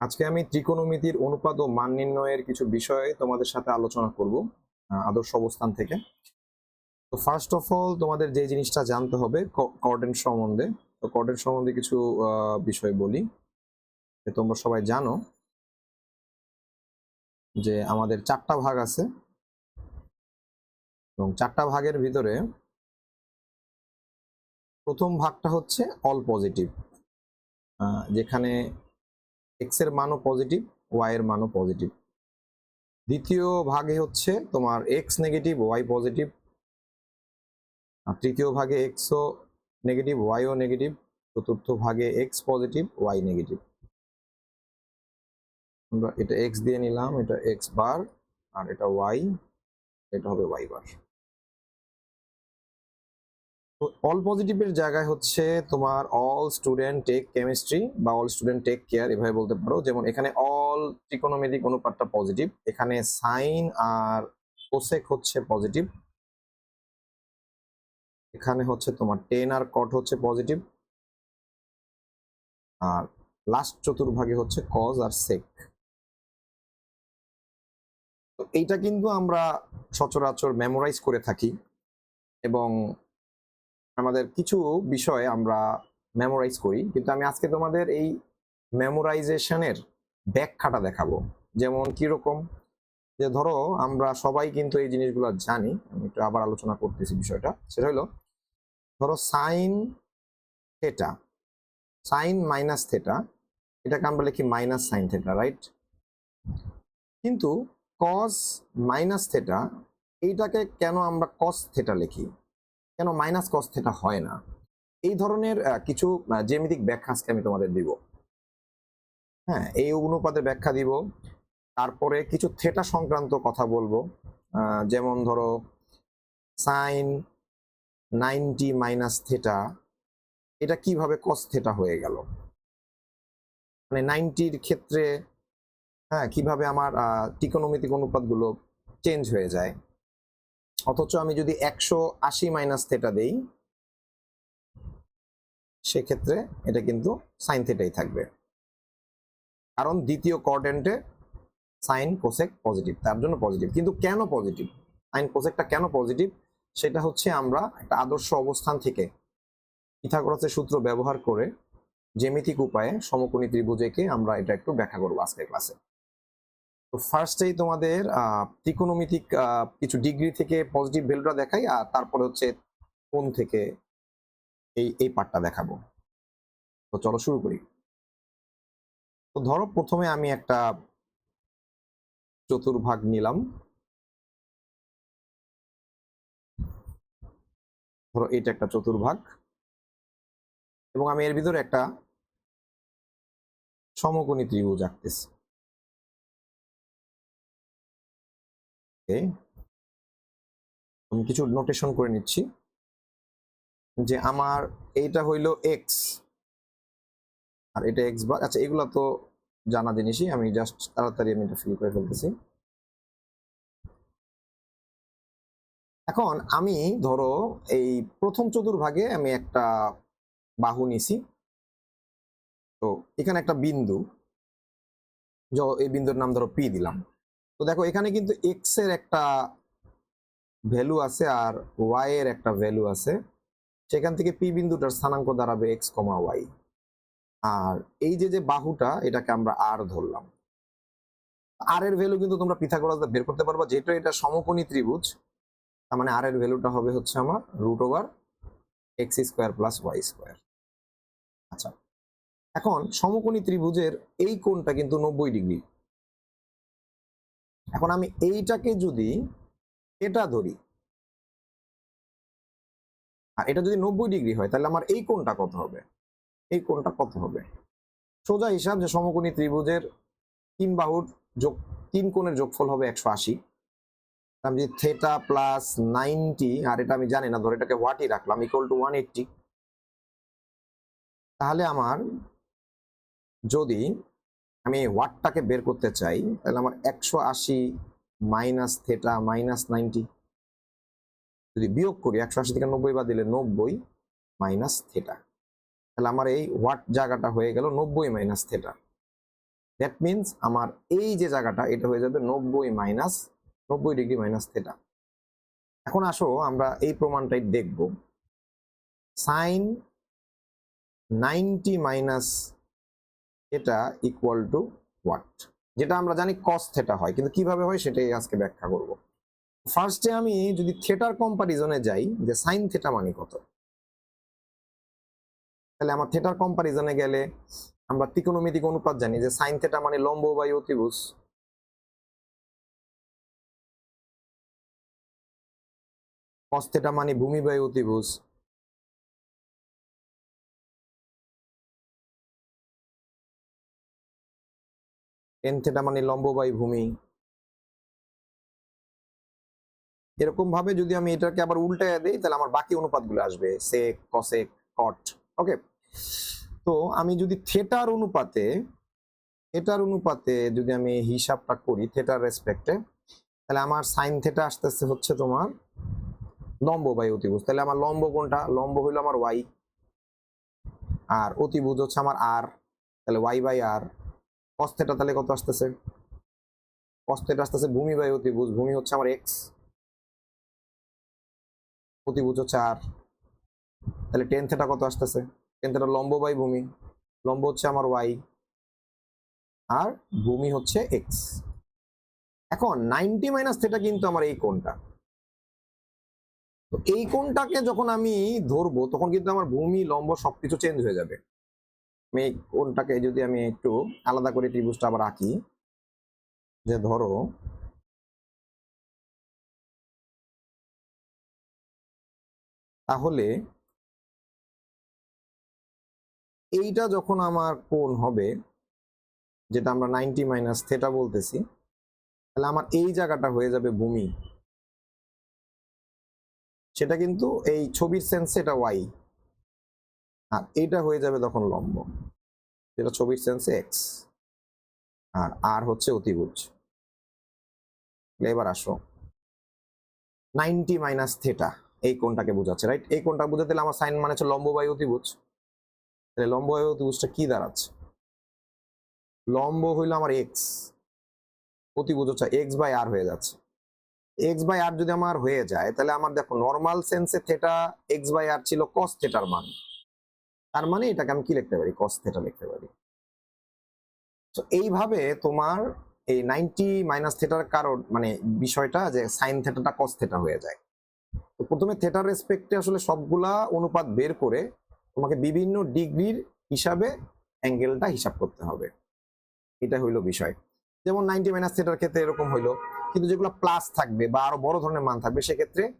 আজকে আমি ত্রিকোণমিতির অনুপাত ও মান নির্ণয়ের কিছু বিষয়ে তোমাদের সাথে আলোচনা করব আদর্শ অবস্থান থেকে। তো ফার্স্ট অফ অল তোমাদের যে জিনিসটা জানতে হবে কর্ডেন সম্বন্ধে। তো কর্ডেন সম্বন্ধে কিছু বিষয় বলি। যে তোমরা সবাই জানো যে আমাদের চারটা ভাগ আছে। এবং চারটা ভাগের ভিতরে প্রথম ভাগটা হচ্ছে অল পজিটিভ যেখানে এক্সের মানও পজিটিভ ওয়াই এর মানও পজিটিভ দ্বিতীয় ভাগে হচ্ছে তোমার এক্স নেগেটিভ ওয়াই পজিটিভ আর তৃতীয় ভাগে এক্সও নেগেটিভ ওয়াইও নেগেটিভ চতুর্থ ভাগে এক্স পজিটিভ ওয়াই নেগেটিভ আমরা এটা এক্স দিয়ে নিলাম, এটা এক্স বার আর এটা ওয়াই এটা হবে ওয়াই বার অল পজিটিভের জায়গায় হচ্ছে তোমার অল স্টুডেন্ট টেক কেমিস্ট্রি বা অল স্টুডেন্ট টেক কেয়ার এভাবে বলতে পারো। যেমন এখানে অল ত্রিকোণমিতিক অনুপাতটা পজিটিভ এখানে সাইন আর কোসেক হচ্ছে পজিটিভ এখানে হচ্ছে তোমার টেন আর কট হচ্ছে পজিটিভ আর লাস্ট চতুর্ভাগে হচ্ছে কজ আর সেক এইটা কিন্তু আমরা সচরাচর মেমোরাইজ করে থাকি এবং আমাদের কিছু বিষয় আমরা মেমোরাইজ করি, কিন্তু আমি আজকে তোমাদের এই মেমোরাইজেশনের ব্যাখ্যাটা দেখাবো। যেমন কীরকম? যে ধরো, আমরা সবাই কিন্তু এই জিনিসগুলো জানি, আমি একটু আবার আলোচনা করতেছি বিষয়টা। সেটা হলো, ধরো sine theta sine minus theta এটাকে আমরা লিখি মাইনাস সাইন থেটা রাইট কিন্তু কস মাইনাস থেটা এইটাকে কেন আমরা কস থেটা লিখি? কেন মাইনাস কস থেটা হয় না? এই ধরনের কিছু আহ, জ্যামিতিক ব্যাখ্যা আজকে আমি তোমাদের দিব। হ্যাঁ এই অনুপাতের ব্যাখ্যা দিব। তারপরে কিছু থেটা সংক্রান্ত কথা বলব। যেমন ধরো সাইন নাইনটি মাইনাস থেটা এটা কীভাবে কস থেটা হয়ে গেল? মানে নাইনটির ক্ষেত্রে হ্যাঁ কীভাবে আমার টিকোনোমিতিক অনুপাতগুলো চেঞ্জ হয়ে যায়? অথচ আমি যদি একশো আশি মাইনাস থেটা দেই, সেক্ষেত্রে এটা কিন্তু সাইন থেটাই থাকবে। কারণ দ্বিতীয় কোয়ার্ডেন্টে সাইন কোসেক পজিটিভ তার জন্য পজিটিভ কিন্তু কেন পজিটিভ সাইন কোসেকটা কেন পজিটিভ সেটা হচ্ছে আমরা একটা আদর্শ অবস্থান থেকে পিথাগোরাসের সূত্র ব্যবহার করে জ্যামিতিক উপায়ে সমকোণী ত্রিভুজেকে আমরা এটা একটু ব্যাখ্যা করব আজকের ক্লাসে তো ফার্স্টেই তোমাদের আহ, কিছু ডিগ্রি থেকে পজিটিভ ভ্যালুটা দেখাই আর তারপরে হচ্ছে কোন থেকে এই এই পার্টটা দেখাবো। তো চলো শুরু করি। তো ধরো প্রথমে আমি একটা চতুর্ভাগ নিলাম। ধরো এটা একটা চতুর্ভাগ এবং আমি এর ভিতরে একটা সমকোণী ত্রিভুজ আঁকতেছি। আমি কিছু নোটেশন করে নিচ্ছি। যে আমার এইটা হইল এক্স আর এটা এক্স বার আচ্ছা এগুলো তো জানা জিনিসই, আমি জাস্ট তাড়াতাড়ি আমি এটা ফিল করে ফেলতেছি। এখন আমি ধরো এই প্রথম চতুর্ভাগে আমি একটা বাহু নিছি। তো এখানে একটা বিন্দু। এই বিন্দুর নাম ধরো পি দিলাম। তো দেখো, এখানে কিন্তু এক্সের একটা ভ্যালু আছে আর ওয়াই এর একটা ভ্যালু আছে। সেখান থেকে পি বিন্দুটার স্থানাঙ্ক দাঁড়াবে এক্স কমা ওয়াই আর এই যে যে বাহুটা, এটাকে আমরা আর ধরলাম। আর এর ভ্যালু কিন্তু তোমরা পিথাগোরাস বের করতে পারবা যেটা এটা সমকোণী ত্রিভুজ, তার মানে আর এর ভ্যালুটা হবে হচ্ছে আমার root over X square plus Y square আচ্ছা এখন সমকোণী ত্রিভুজের এই কোণটা কিন্তু নব্বই ডিগ্রি। এখন আমি এইটাকে যদি এটা ধরি, আর এটা যদি নব্বই ডিগ্রি হয়, তাহলে আমার এই কোণটা কত হবে? এই কোণটা কত হবে? সোজা হিসাব যে সমকোণী ত্রিভুজের তিন বাহুর যোগ, তিন কোণের যোগফল হবে একশো আশি। আমি যদি থেটা প্লাস নাইনটি আর এটা আমি জানি না, ধর এটাকে ওয়াটই রাখলাম ইকুয়াল টু ওয়ান এইটটি তাহলে আমার যদি আমি ওয়াটটাকে বের করতে চাই, তাহলে আমার একশো আশি মাইনাস থেটা মাইনাস নাইনটি যদি বিয়োগ করি, একশো আশি থেকে নব্বই বা দিলে নব্বই মাইনাস থেটা তাহলে আমার এই ওয়াট জায়গাটা হয়ে গেল নব্বই মাইনাস থেটা দ্যাট মিনস আমার এই যে জায়গাটা, এটা হয়ে যাবে নব্বই মাইনাস নব্বই ডিগ্রি মাইনাস থেটা এখন আসো, আমরা এই প্রমাণটাই দেখব। সাইন নাইনটি মাইনাস এটা ইকুয়াল টু হোয়াট যেটা আমরা জানি কস থেটা হয়, কিন্তু কীভাবে হয় সেটাই আজকে ব্যাখ্যা করব। ফার্স্টে আমি যদি থেটার কম্পারিজনে যাই, যে সাইন থেটা মানে কত? তাহলে আমার থেটার কম্পারিজনে গেলে আমরা ত্রিকোণমিতিক অনুপাত জানি যে সাইন থেটা মানে লম্ব বাই অতিভুজ। কস থেটা মানে ভূমি বাই অতিভুজ। টেন থেটা মানে লম্ব বাই ভূমি। এরকম ভাবে যদি আমি এটাকে আবার উল্টায় দিই, তাহলে আমার বাকি অনুপাতগুলো আসবে। সেক কসেক কট ওকে তো আমি যদি থেটার অনুপাতে থেটার অনুপাতে যদি আমি হিসাবটা করি থেটার রেসপেক্টে তাহলে আমার সাইন থেটা আসতেছে হচ্ছে তোমার লম্ব বাই অতিভুজ। তাহলে আমার লম্ব কোনটা? লম্ব হইল আমার ওয়াই আর অতিভুজ হচ্ছে আমার আর তাহলে ওয়াই বাই আর কস তাহলে কত আসতেছে? কস আসতেছে ভূমি বাই অতিভুজ ভূমি হচ্ছে আমার এক্স অতিভুজ হচ্ছে আর তাহলে টেন থেটা কত আসতেছে? টেন থেটা লম্ব বাই ভূমি, লম্ব হচ্ছে আমার ওয়াই আর ভূমি হচ্ছে এক্স এখন নাইনটি মাইনাস থেটা কিন্তু আমার এই কোণটা। তো এই কোণটাকে যখন আমি ধরবো, তখন কিন্তু আমার ভূমি, লম্ব সবকিছু চেঞ্জ হয়ে যাবে। আমি কোনটাকে যদি আমি একটু আলাদা করে ত্রিভুজটা আবার আঁকি, যে ধরো, তাহলে এইটা যখন আমার কোণ হবে, যেটা আমরা নাইনটি মাইনাস থেটা বলতেছি, তাহলে আমার এই জায়গাটা হয়ে যাবে ভূমি। সেটা কিন্তু এই ছবির সেন্স এটা ওয়াই আর এটা হয়ে যাবে তখন লম্ব। যেটা ছবির সেন্সে এক্স আর আর হচ্ছে অতিভুজ। এবার আসো। নাইনটি মাইনাস থেটা, এই কোনটাকে বোঝাচ্ছে রাইট এই কোনটা বোঝাতে আমার সাইন মানে হচ্ছে লম্ব বাই অতিভুজ। তাহলে লম্ব অতিভুজটা কি দাঁড়াচ্ছে? লম্ব হইল আমার এক্স অতিভুজ হচ্ছে এক্স বাই আর হয়ে যাচ্ছে। এক্স বাই আর যদি আমার হয়ে যায়, তাহলে আমার দেখো নর্মাল সেন্সে থেটা এক্স বাই আর ছিল কস থেটার মান। তার মানে এটাকে আমি কি লিখতে পারি? কস থেটা লিখতে পারি। তো এইভাবে তোমার এই নাইনটি মাইনাস থেটার কারণ মানে বিষয়টা যে সাইন থেটাটা কস থেটা হয়ে যায়। তো প্রথমে থেটার রেসপেক্টে আসলে সবগুলা অনুপাত বের করে তোমাকে বিভিন্ন ডিগ্রির হিসাবে অ্যাঙ্গেলটা হিসাব করতে হবে। এটা হইল বিষয়। যেমন নাইনটি মাইনাস থেটার ক্ষেত্রে এরকম হইল। কিন্তু যেগুলো প্লাস থাকবে বা আরও বড় ধরনের মান থাকবে, সেক্ষেত্রে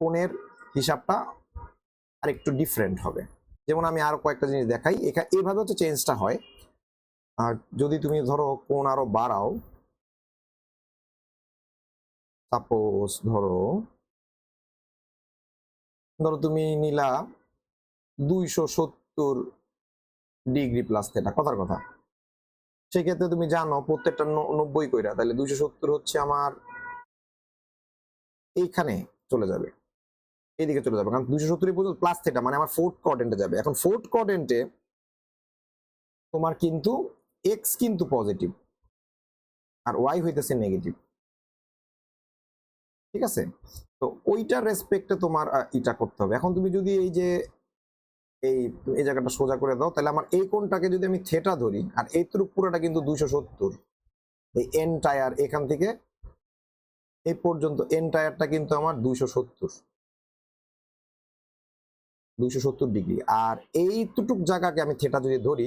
কোণের হিসাবটা আরেকটু ডিফারেন্ট হবে। যেমন আমি আরও কয়েকটা জিনিস দেখাই। এখানে এইভাবে হচ্ছে চেঞ্জটা হয়। আর যদি তুমি ধরো কোন আরও বাড়াও সাপোজ ধরো ধরো তুমি নিলা দুইশো সত্তর ডিগ্রি প্লাস থেটা কথার কথা। সেক্ষেত্রে তুমি জানো প্রত্যেকটা নব্বই কইরা, তাহলে দুইশো সত্তর হচ্ছে আমার এইখানে চলে যাবে। এইদিকে চলে যাবে, কারণ দুইশো সত্তর পর্যন্ত প্লাস থেটা মানে আমার ফোর্থ কোয়ার্ডেন্টে যাবে। এখন ফোর্থ কোয়ার্ডেন্টে তোমার কিন্তু এক্স কিন্তু পজিটিভ আর ওয়াই হইতেছে নেগেটিভ ঠিক আছে? তো ওইটার রেসপেক্টে তোমার ইটা করতে হবে। এখন তুমি যদি এই যে এই এই জায়গাটা সোজা করে দাও, তাহলে আমার এই কোনটাকে যদি আমি থেটা ধরি, আর এই তুরুক পুরোটা কিন্তু দুইশো সত্তর। এই এন টায়ার এখান থেকে এই পর্যন্ত এন টায়ারটা কিন্তু আমার দুইশো সত্তর। দুইশো সত্তর ডিগ্রি। আর এই তুটুক জায়গাকে আমি থেটা যদি ধরি,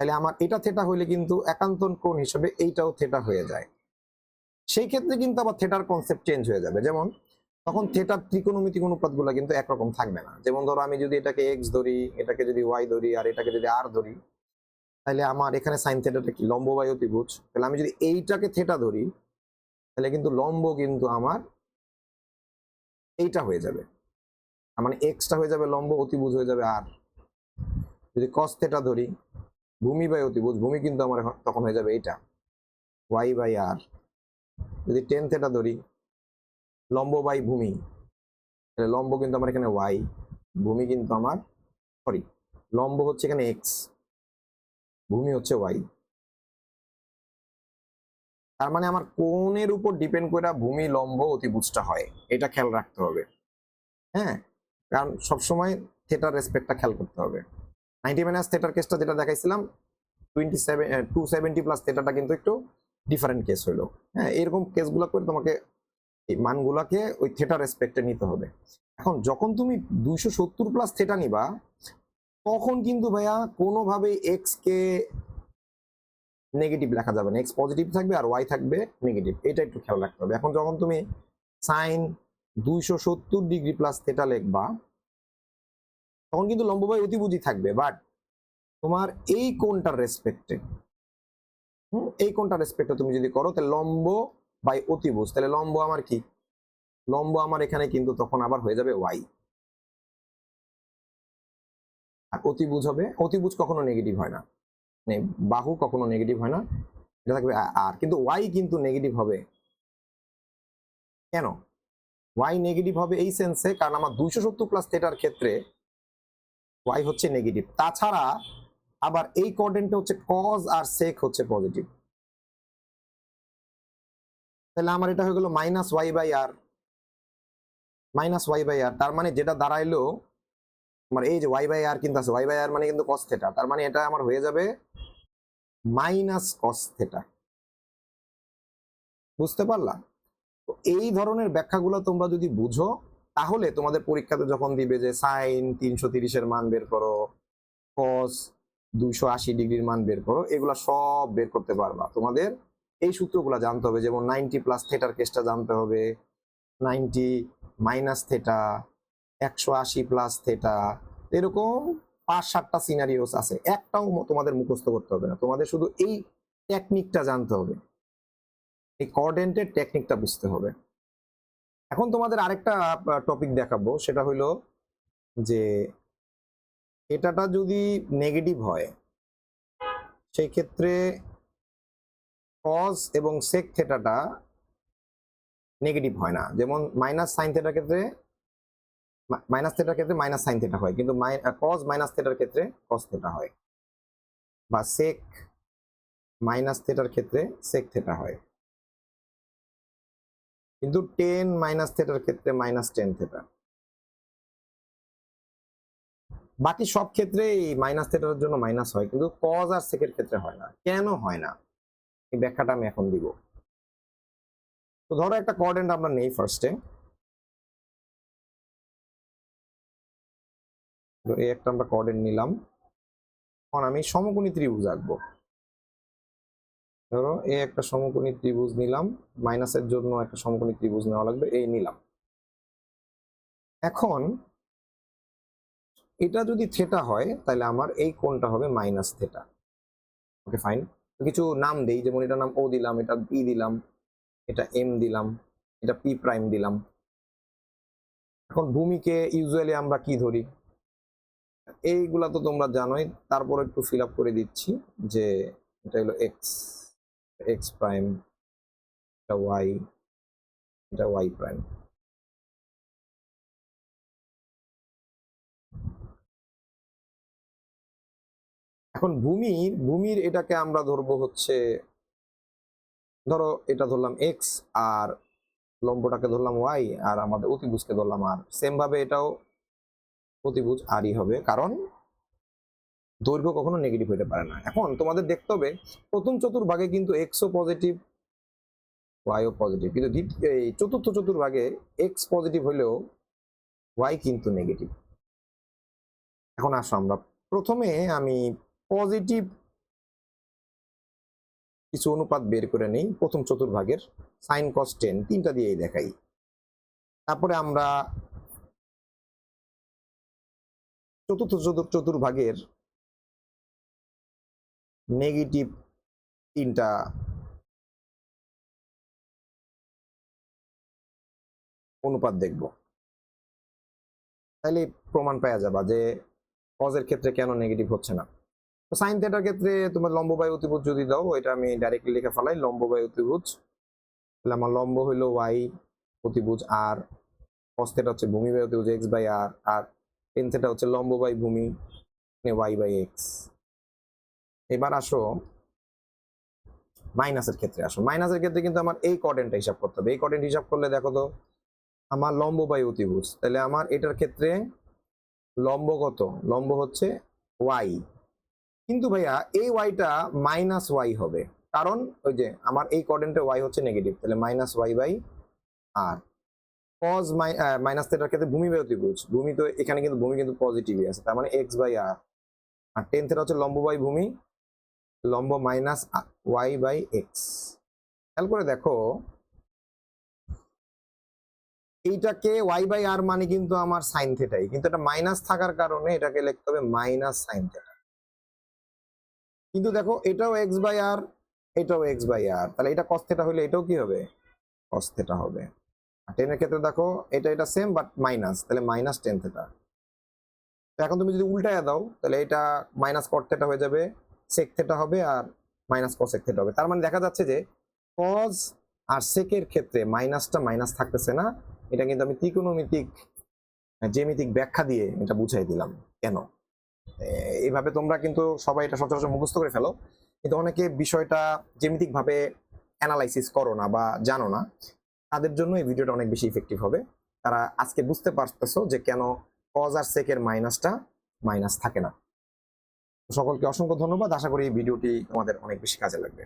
তাহলে আমার এটা থেটা হইলে কিন্তু একান্তন কোণ হিসেবে এইটাও থেটা হয়ে যায়। সেই ক্ষেত্রে কিন্তু আবার থেটার কনসেপ্ট চেঞ্জ হয়ে যাবে। যেমন, তখন থেটার ত্রিকোণমিতিক অনুপাতগুলো কিন্তু একরকম থাকবে না। যেমন ধরো, আমি যদি এটাকে এক্স ধরি, এটাকে যদি ওয়াই ধরি, আর এটাকে যদি আর ধরি, তাহলে আমার এখানে সাইন থেটাটা কি? লম্ব বাই অতিভুজ তাহলে আমি যদি এইটাকে থেটা ধরি, তাহলে কিন্তু লম্ব কিন্তু আমার এইটা হয়ে যাবে। মানে এক্সটা হয়ে যাবে লম্ব, অতিভুজ হয়ে যাবে আর যদি কস থেটা ধরি, ভূমি বাই অতিভুজ, ভূমি কিন্তু আমার তখন হয়ে যাবে এইটা ওয়াই বাই আর যদি টেন থেটা ধরি, লম্ব বাই ভূমি, তাহলে লম্ব কিন্তু আমার এখানে ওয়াই ভূমি কিন্তু আমার সরি লম্ব হচ্ছে এখানে এক্স ভূমি হচ্ছে ওয়াই তার মানে আমার কোণের উপর ডিপেন্ড করে ভূমি, লম্ব, অতিভুজটা হয়, এটা খেয়াল রাখতে হবে। হ্যাঁ? কারণ সবসময় থেটার রেসপেক্টটা খেয়াল করতে হবে। নাইনটি মাইনাস থেটার কেসটা যেটা দেখাইছিলাম twenty seven two seventy plus থেটাটা কিন্তু একটু ডিফারেন্ট কেস হলো হ্যাঁ এরকম কেসগুলো করে তোমাকে এই মানগুলাকে ওই থেটার রেসপেক্টে নিতে হবে। এখন যখন তুমি দুইশো সত্তর প্লাস থেটা নিবা, তখন কিন্তু ভাইয়া কোনোভাবে এক্সকে নেগেটিভ লেখা যাবে না। এক্স পজিটিভ থাকবে আর ওয়াই থাকবে নেগেটিভ এটা একটু খেয়াল রাখতে হবে। এখন যখন তুমি সাইন দুইশো সত্তর ডিগ্রি প্লাস থেটা লিখবা, তখন কিন্তু লম্ববাই অতিভুজি থাকবে। বাট তোমার এই কোনটার রেসপেক্টে হুম, এই কোনটার রেসপেক্টে তুমি যদি করো, তাহলে লম্ব বাই অতিভুজ তাহলে লম্ব আমার কি? লম্ব আমার এখানে কিন্তু তখন আবার হয়ে যাবে ওয়াই আর অতিভুজ হবে অতিভুজ কখনো নেগেটিভ হয় না। মানে বাহু কখনো নেগেটিভ হয় না, এটা থাকবে আর। কিন্তু ওয়াই কিন্তু নেগেটিভ হবে। কেন? ওয়াই নেগেটিভ হবে এই সেন্সে কারণ আমার দুইশো সত্তর প্লাস থেটার ক্ষেত্রে ওয়াই হচ্ছে নেগেটিভ তাছাড়া আবার এই কোঅর্ডিনেটে হচ্ছে কজ আর সেক হচ্ছে পজিটিভ তাহলে আমার এটা হয়ে গেল minus Y by R minus Y by R তার মানে যেটা দাঁড়াইলো, আমার এই যে ওয়াই বাই আর কিন্তু আছে ওয়াই বাই আর মানে কিন্তু কস থেটা তার মানে এটা আমার হয়ে যাবে মাইনাস কস থেটা বুঝতে পারলা? তো এই ধরনের ব্যাখ্যাগুলো তোমরা যদি বুঝো, তাহলে তোমাদের পরীক্ষাতে যখন দিবে যে সাইন তিনশো তিরিশের মান বের করো কস দুইশো আশি ডিগ্রির মান বের করো, এগুলা সব বের করতে পারবা। তোমাদের এই সূত্রগুলো জানতে হবে, যেমন নাইনটি প্লাস থেটার কেসটা জানতে হবে, নাইনটি মাইনাস থেটা, একশো আশি প্লাস থেটা, এরকম পাঁচ সাতটা সিনারিওস আছে। একটাও তোমাদের মুখস্থ করতে হবে না। তোমাদের শুধু এই টেকনিকটা জানতে হবে। এই কোঅর্ডিনেটের টেকনিকটা বুঝতে হবে। এখন তোমাদের আরেকটা টপিক দেখাবো। সেটা হইল যে এটাটা যদি নেগেটিভ হয় সেই ক্ষেত্রে কজ এবং সেক থেটাটা নেগেটিভ হয় না। যেমন মাইনাস সাইন থেটার ক্ষেত্রে মাইনাস থেটার ক্ষেত্রে মাইনাস সাইন থেটা হয়, কিন্তু কজ মাইনাস থেটার ক্ষেত্রে কজ থেটা হয়। বা সেক মাইনাস থেটার ক্ষেত্রে সেক থেটা হয়। কিন্তু টেন মাইনাস থেটার ক্ষেত্রে মাইনাস টেন থেটা বাকি সব ক্ষেত্রে এই মাইনাস থেটার জন্য মাইনাস হয়, কিন্তু কজ আর সেকের ক্ষেত্রে হয় না। কেন হয় না? এই ব্যাখ্যাটা আমি এখন দিব। তো ধরো একটা কোঅর্ডিনেট আমরা নেই ফার্স্টে এই একটা আমরা কোঅর্ডিনেট নিলাম। এখন আমি সমকোণী ত্রিভুজ আঁকবো। ধরো এই একটা সমকোণী ত্রিভুজ নিলাম মাইনাসের জন্য একটা সমকোণী ত্রিভুজ নেওয়া লাগবে, এই নিলাম। এখন, এটা যদি থেটা হয়, তাহলে আমার এই কোণটা হবে মাইনাস থেটা ওকে ফাইন কিছু নাম দেই, যেমন এটা নাম ও দিলাম, এটা বি দিলাম, এটা এম দিলাম, এটা পি প্রাইম দিলাম। এখন ভূমিকে ইউজুয়ালি আমরা কি ধরি? এইগুলা তো তোমরা জানোই, তারপর একটু ফিল আপ করে দিচ্ছি যে এটা হলো এক্স এক্স প্রাইম এটা ওয়াই এটা ওয়াই প্রাইম এখন ভূমির ভূমির এটাকে আমরা ধরবো হচ্ছে, ধরো এটা ধরলাম এক্স আর লম্বটাকে ধরলাম ওয়াই আর আমাদের অতিভুজকে ধরলাম আর সেম ভাবে এটাও অতিভুজ আরই হবে। কারণ দৈর্ঘ্য কখনো নেগেটিভ হতে পারে না। এখন তোমাদের দেখতে হবে, প্রথম চতুর্ভাগে কিন্তু এক্সও পজিটিভ ওয়াইও পজিটিভ কিন্তু এই চতুর্থ চতুর্ভাগে এক্স পজিটিভ হলেও ওয়াই কিন্তু নেগেটিভ এখন আসো আমরা। প্রথমে আমি পজিটিভ কিছু অনুপাত বের করে নেই, প্রথম চতুর্ভাগের সাইন কস টেন তিনটা দিয়েই দেখাই। তারপরে আমরা চতুর্থ চতুর চতুর্ভাগের নেগেটিভ তিনটা অনুপাত দেখব। তাহলে প্রমাণ পাওয়া যাবা যে কজের ক্ষেত্রে কেন নেগেটিভ হচ্ছে না। তো সাইন থেটার ক্ষেত্রে তোমার লম্ব বাই অতিভুজ যদি দাও, এটা আমি ডাইরেক্টলি লিখে ফেলাই, লম্ব বাই অতিভুজ। তাহলে আমার লম্ব হইল ওয়াই অতিভুজ আর কস থেটা হচ্ছে ভূমি বাই অতিভুজ এক্স বাই আর আর টেন থেটা হচ্ছে লম্ব বাই ভূমি ওয়াই বাই এক্স এবার আসো মাইনাসের ক্ষেত্রে আসো। মাইনাসের ক্ষেত্রে কিন্তু আমার এই কর্ডেনটা হিসাব করতে হবে। এই কর্ডেন্ট হিসাব করলে দেখো তো, আমার লম্ব বাই অতিভুজ। তাহলে আমার এটার ক্ষেত্রে লম্ব কত? লম্ব হচ্ছে ওয়াই কিন্তু ভাইয়া, এই ওয়াইটা মাইনাস ওয়াই হবে। কারণ ওই যে আমার এই কোঅর্ডিনেটে ওয়াই হচ্ছে নেগেটিভ তাহলে minus Y by R cos minus থেটার ক্ষেত্রে ভূমি বাই অতিভুজ। ভূমি তো এখানে কিন্তু, ভূমি কিন্তু পজিটিভই আছে, তার মানে এক্স বাই আর আর টেন থেটা হচ্ছে লম্ব বাই ভূমি লম্ব মাইনাস ওয়াই বাই এক্স খেয়াল করে দেখো, এইটাকে ওয়াই বাই আর মানে কিন্তু আমার সাইন থেটাই কিন্তু এটা মাইনাস থাকার কারণে এটাকে লিখতে হবে মাইনাস সাইন থেটা কিন্তু দেখো, এটাও এক্স বাই আর এটাও এক্স বাই আর তাহলে এটা কস থেটা হলে এটাও কি হবে? কস থেটা হবে। আর টেনের ক্ষেত্রে দেখো, এটা এটা সেম বাট মাইনাস তাহলে মাইনাস টেন থেটা এখন তুমি যদি উল্টায় দাও, তাহলে এটা মাইনাস কট থেটা হয়ে যাবে সেক থেটা হবে আর মাইনাস কসেক থেটা হবে। তার মানে দেখা যাচ্ছে যে কজ আর সেকের ক্ষেত্রে মাইনাসটা মাইনাস থাকতেছে না। এটা কিন্তু আমি ত্রিকোণমিতিক জ্যামিতিক ব্যাখ্যা দিয়ে এটা বুঝাই দিলাম। কেন? এইভাবে তোমরা কিন্তু সবাই এটা সচরাচর মুখস্থ করে ফেলো। কিন্তু অনেকে বিষয়টা জ্যামিতিক ভাবে অ্যানালাইসিস করো না বা জানো না। তাদের জন্য এই ভিডিওটা অনেক বেশি ইফেক্টিভ হবে। তারা আজকে বুঝতে পারতেছো যে কেন কজ আর সেকের মাইনাসটা মাইনাস থাকে না। সকলকে অসংখ্য ধন্যবাদ। আশা করি এই ভিডিওটি তোমাদের অনেক বেশি কাজে লাগবে।